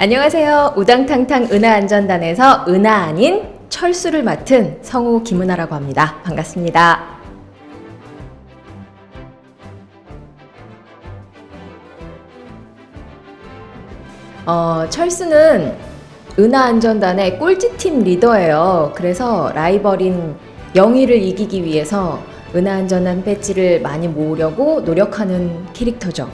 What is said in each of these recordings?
안녕하세요. 우당탕탕 은하안전단에서 은하 아닌 철수를 맡은 성우 김은하라고 합니다. 반갑습니다. 어, 철수는 은하안전단의 꼴찌팀 리더예요. 그래서 라이벌인 영희를 이기기 위해서 은하안전단 배지를 많이 모으려고 노력하는 캐릭터죠.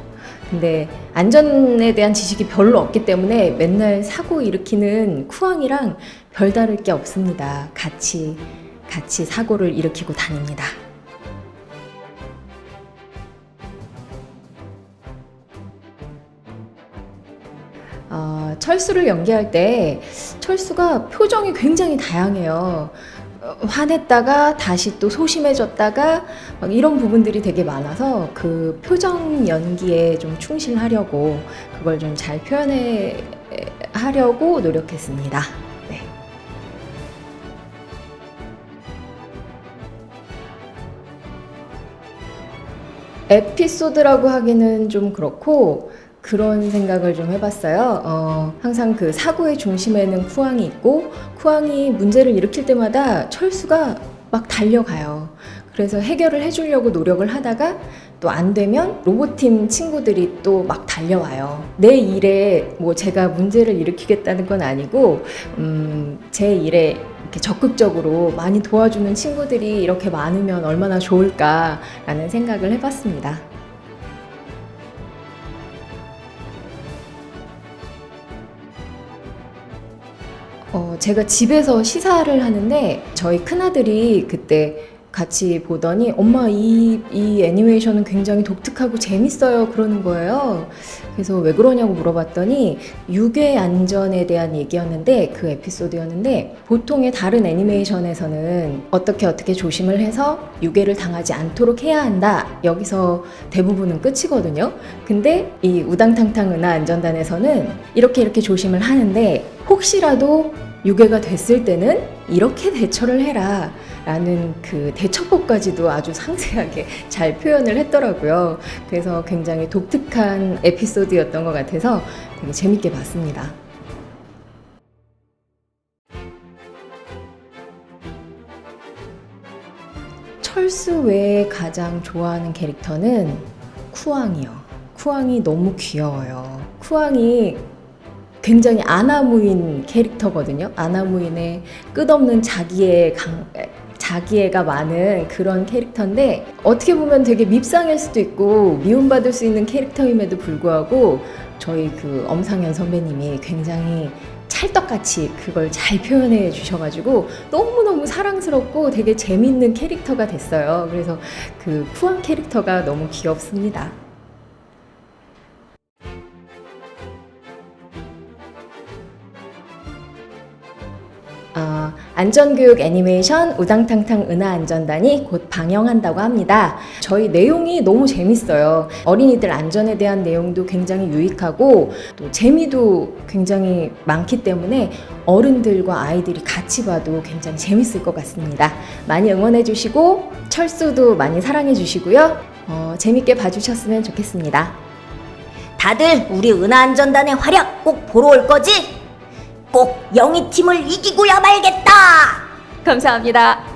근데 안전에 대한 지식이 별로 없기 때문에 맨날 사고 일으키는 쿠왕이랑 별다를 게 없습니다. 같이 같이 사고를 일으키고 다닙니다. 어, 철수를 연기할 때 철수가 표정이 굉장히 다양해요. 어, 화냈다가 다시 또 소심해졌다가 막 이런 부분들이 되게 많아서 그 표정 연기에 좀 충실하려고 그걸 좀 잘 표현해 하려고 노력했습니다. 네. 에피소드라고 하기는 좀 그렇고 그런 생각을 좀 해봤어요. 어, 항상 그 사고의 중심에는 쿠왕이 있고 쿠왕이 문제를 일으킬 때마다 철수가 막 달려가요. 그래서 해결을 해주려고 노력을 하다가 또 안 되면 로봇팀 친구들이 또 막 달려와요. 내 일에 뭐 제가 문제를 일으키겠다는 건 아니고, 음, 제 일에 이렇게 적극적으로 많이 도와주는 친구들이 이렇게 많으면 얼마나 좋을까라는 생각을 해봤습니다. 어, 제가 집에서 시사를 하는데 저희 큰아들이 그때 같이 보더니 엄마 이, 이 애니메이션은 굉장히 독특하고 재밌어요 그러는 거예요. 그래서 왜 그러냐고 물어봤더니 유괴 안전에 대한 얘기였는데 그 에피소드였는데 보통의 다른 애니메이션에서는 어떻게 어떻게 조심을 해서 유괴를 당하지 않도록 해야 한다. 여기서 대부분은 끝이거든요. 근데 이 우당탕탕 은하 안전단에서는 이렇게 이렇게 조심을 하는데 혹시라도 유괴가 됐을 때는 이렇게 대처를 해라. 라는 그 대처법까지도 아주 상세하게 잘 표현을 했더라고요. 그래서 굉장히 독특한 에피소드였던 것 같아서 되게 재밌게 봤습니다. 철수 외에 가장 좋아하는 캐릭터는 쿠왕이요. 쿠왕이 너무 귀여워요. 쿠왕이 굉장히 아나무인 캐릭터거든요. 아나무인의 끝없는 자기의 강, 자기애가 많은 그런 캐릭터인데 어떻게 보면 되게 밉상일 수도 있고 미움받을 수 있는 캐릭터임에도 불구하고 저희 그 엄상현 선배님이 굉장히 찰떡같이 그걸 잘 표현해 주셔가지고 너무너무 사랑스럽고 되게 재밌는 캐릭터가 됐어요. 그래서 그 푸한 캐릭터가 너무 귀엽습니다. 아, 안전교육 애니메이션 우당탕탕 은하안전단이 곧 방영한다고 합니다. 저희 내용이 너무 재밌어요. 어린이들 안전에 대한 내용도 굉장히 유익하고 또 재미도 굉장히 많기 때문에 어른들과 아이들이 같이 봐도 굉장히 재밌을 것 같습니다. 많이 응원해 주시고 철수도 많이 사랑해 주시고요. 어, 재밌게 봐주셨으면 좋겠습니다. 다들 우리 은하안전단의 활약 꼭 보러 올 거지? 꼭 영희 팀을 이기고야 말겠다. 감사합니다.